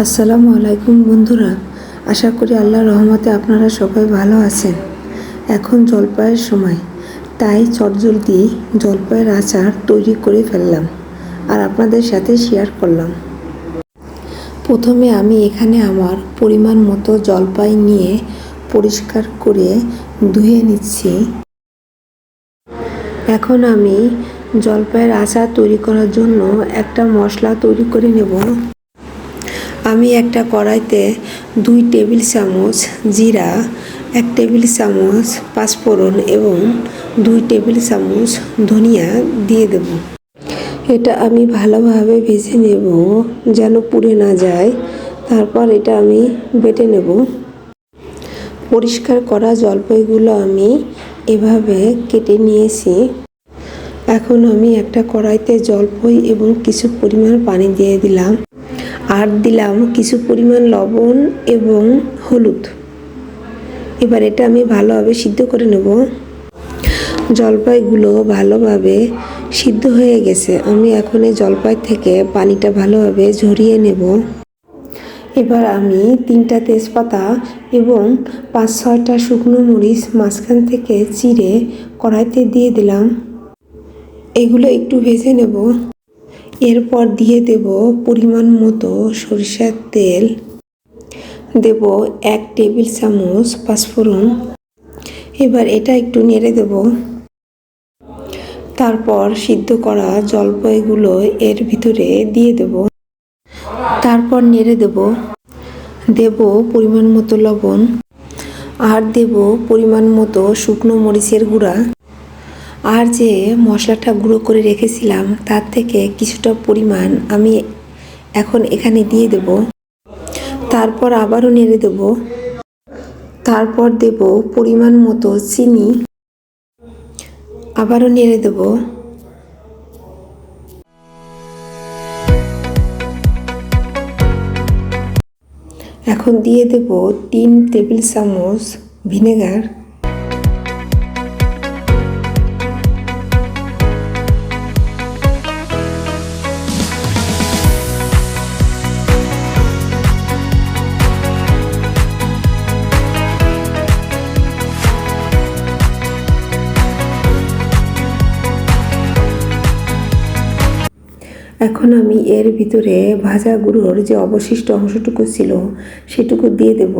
আসসালামু আলাইকুম বন্ধুরা, আশা করি আল্লাহর রহমতে আপনারা সবাই ভালো আছেন। এখন জলপাইয়ের সময়, তাই চটজলদি জলপাইয়ের আচার তৈরি করে ফেললাম আর আপনাদের সাথে শেয়ার করলাম। প্রথমে আমি এখানে আমার পরিমাণ মতো জলপাই নিয়ে পরিষ্কার করে ধুয়ে নিচ্ছি। এখন আমি জলপাইয়ের আচার তৈরি করার জন্য একটা মশলা তৈরি করে নেব। আমি একটা কড়াইতে দুই টেবিল চামচ জিরা, এক টেবিল চামচ পাঁচফোড়ন এবং দুই টেবিল চামচ ধনিয়া দিয়ে দেব। এটা আমি ভালোভাবে ভেজে নেব যেন পুড়ে না যায়। তারপর এটা আমি বেটে নেব। পরিষ্কার করা জলপাইগুলো আমি এভাবে কেটে নিয়েছি। এখন আমি একটা কড়াইতে জলপাই এবং কিছু পরিমাণ পানি দিয়ে দিলাম। আর দিলাম কিছু পরিমাণ লবণ এবং হলুদ। এবার এটা আমি ভালোভাবে সিদ্ধ করে নেব। জলপাইগুলো ভালোভাবে সিদ্ধ হয়ে গেছে। আমি এখন এই জলপাই থেকে পানিটা ভালোভাবে ঝরিয়ে নেব। এবার আমি তিনটা তেজপাতা এবং পাঁচ ছয়টা শুকনো মরিচ মাঝখান থেকে চিড়ে কড়াইতে দিয়ে দিলাম। এগুলো একটু ভেজে নেব। এরপর দিয়ে দেব পরিমাণ মতো সরিষার তেল। দেব এক টেবিল চামচ পাঁচফোড়ন। এবার এটা একটু নেড়ে দেব। তারপর সিদ্ধ করা জলপাইগুলো এর ভিতরে দিয়ে দেব। তারপর নেড়ে দেব। দেব পরিমাণ মতো লবণ। আর দেব পরিমাণ মতো শুকনো মরিচের গুঁড়া। আর যে মশলাটা গুঁড়ো করে রেখেছিলাম, তার থেকে কিছুটা পরিমাণ আমি এখন এখানে দিয়ে দেব। তারপর আবারও নেড়ে দেব। তারপর দেব পরিমাণ মতো চিনি। আবারও নেড়ে দেব। এখন দিয়ে দেব তিন টেবিল চামচ ভিনেগার। এখন আমি এর ভিতরে ভাজা গুঁড়োর যে অবশিষ্ট অংশটুকু ছিল, সেটুকু দিয়ে দেব।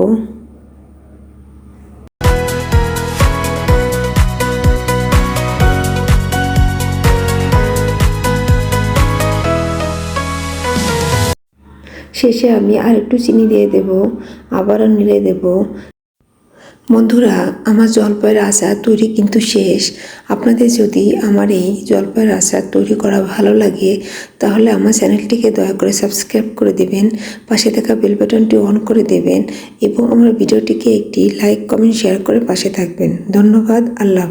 শেষে আমি আর একটু চিনি দিয়ে দেব, আবারও নেড়ে দেব। বন্ধুরা, আমার জলপাইয়ের আচার তৈরি কিন্তু শেষ। আপনাদের যদি আমার এই জলপাইয়ের আচার তৈরি করা ভালো লাগে, তাহলে আমার চ্যানেলটিকে দয়া করে সাবস্ক্রাইব করে দেবেন, পাশে থাকা বেল বাটনটি অন করে দেবেন এবং আমার ভিডিওটিকে একটি লাইক, কমেন্ট, শেয়ার করে পাশে থাকবেন। ধন্যবাদ, আল্লাহ